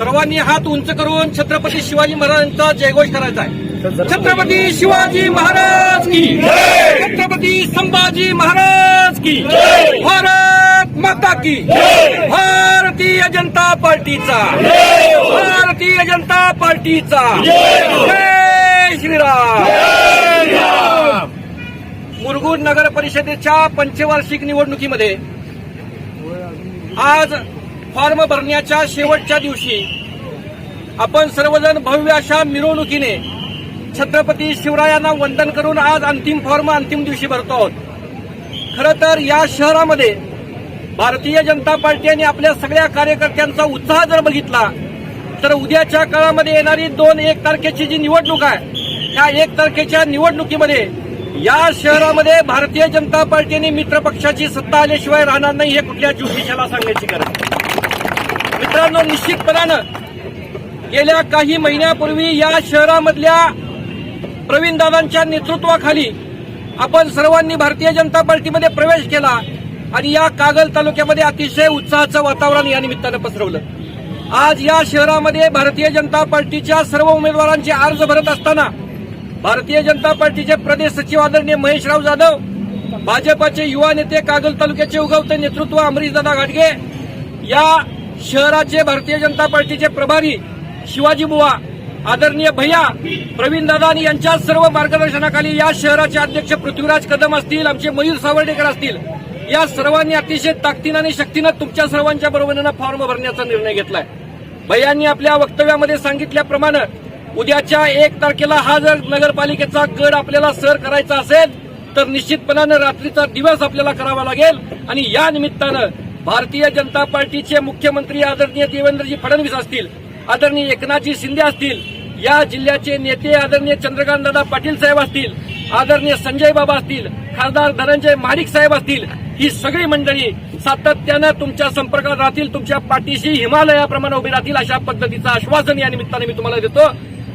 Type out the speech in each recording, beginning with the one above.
सर्वांनी हात उंच करून छत्रपती शिवाजी महाराजांचा जयघोष करायचा आहे. छत्रपती शिवाजी महाराज की छत्रपती संभाजी महाराज की भारत माता की भारतीय जनता पार्टीचा भारतीय जनता पार्टीचा जय श्रीराम! मुरगूड नगर परिषदेच्या पंचवार्षिक निवडणुकीमध्ये आज फॉर्म भरण्याच्या शेवटच्या दिवशी आपण सर्वजण भव्य अशा मिरवणुकीने छत्रपती शिवरायांना वंदन करून आज अंतिम फॉर्म अंतिम दिवशी भरतो आहोत. खरं तर या शहरामध्ये भारतीय जनता पार्टी आणि आपल्या सगळ्या कार्यकर्त्यांचा उत्साह जर बघितला तर उद्याच्या काळामध्ये येणारी दोन एक तारखेची जी निवडणूक आहे त्या एक तारखेच्या निवडणुकीमध्ये या शहरामध्ये भारतीय जनता पार्टी आणि सत्ता आल्याशिवाय राहणार नाही हे कुठल्या ज्योतिषाला सांगण्याची गरज मित्रांनो निश्चितपणानं गेल्या काही महिन्यापूर्वी या शहरामधल्या प्रवीणदादांच्या नेतृत्वाखाली आपण सर्वांनी भारतीय जनता पार्टीमध्ये प्रवेश केला आणि या कागल तालुक्यामध्ये अतिशय उत्साहाचं वातावरण या निमित्तानं पसरवलं. आज या शहरामध्ये भारतीय जनता पार्टीच्या सर्व उमेदवारांचे अर्ज भरत असताना भारतीय जनता पार्टीचे प्रदेश सचिव आदरणीय महेशराव जाधव भाजपाचे युवा नेते कागल तालुक्याचे उगवते नेतृत्व अमरीशदादा घाटगे या शहराचे भारतीय जनता पार्टीचे प्रभारी शिवाजी बुवा आदरणीय भैया प्रवीण दादा यांच्या सर्व मार्गदर्शनाखाली या शहराचे अध्यक्ष पृथ्वीराज कदम असतील आमचे मयूर सावर्डेकर असतील या सर्वांनी अतिशय ताकदीनं आणि शक्तीनं तुमच्या सर्वांच्या बरोबरीनं फॉर्म भरण्याचा निर्णय घेतलाय. भैयांनी आपल्या वक्तव्यामध्ये सांगितल्याप्रमाणे उद्याच्या एक तारखेला हा जर नगरपालिकेचा गड आपल्याला सर करायचा असेल तर निश्चितपणानं रात्रीचा दिवस आपल्याला करावा लागेल आणि या निमित्तानं भारतीय जनता पार्टीचे मुख्यमंत्री आदरणीय देवेंद्रजी फडणवीस असतील आदरणीय एकनाथजी शिंदे असतील या जिल्ह्याचे नेते आदरणीय चंद्रकांतदादा पाटील साहेब असतील आदरणीय संजय बाबा असतील खासदार धनंजय माणिक साहेब असतील ही सगळी मंडळी सातत्यानं तुमच्या संपर्कात राहतील तुमच्या पाठीशी हिमालयाप्रमाणे उभी राहतील अशा पद्धतीचं आश्वासन या निमित्ताने मी तुम्हाला देतो.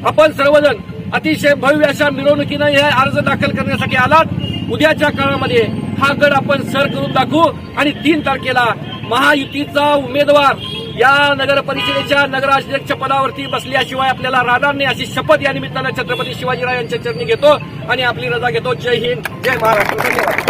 आपण सर्वजण अतिशय भव्य अशा मिरवणुकीनं हे अर्ज दाखल करण्यासाठी आलात. उद्याच्या काळामध्ये हा गड आपण सर करून दाखवू. आणि तीन तारखेला महायुतीचा उमेदवार या नगर परिषदेच्या नगराध्यक्ष पदावरती बसल्याशिवाय आपल्याला राहणार नाही अशी शपथ या निमित्तानं छत्रपती शिवाजीराव यांच्या चरणी घेतो आणि आपली रजा घेतो. जय हिंद जय महाराष्ट्र. धन्यवाद.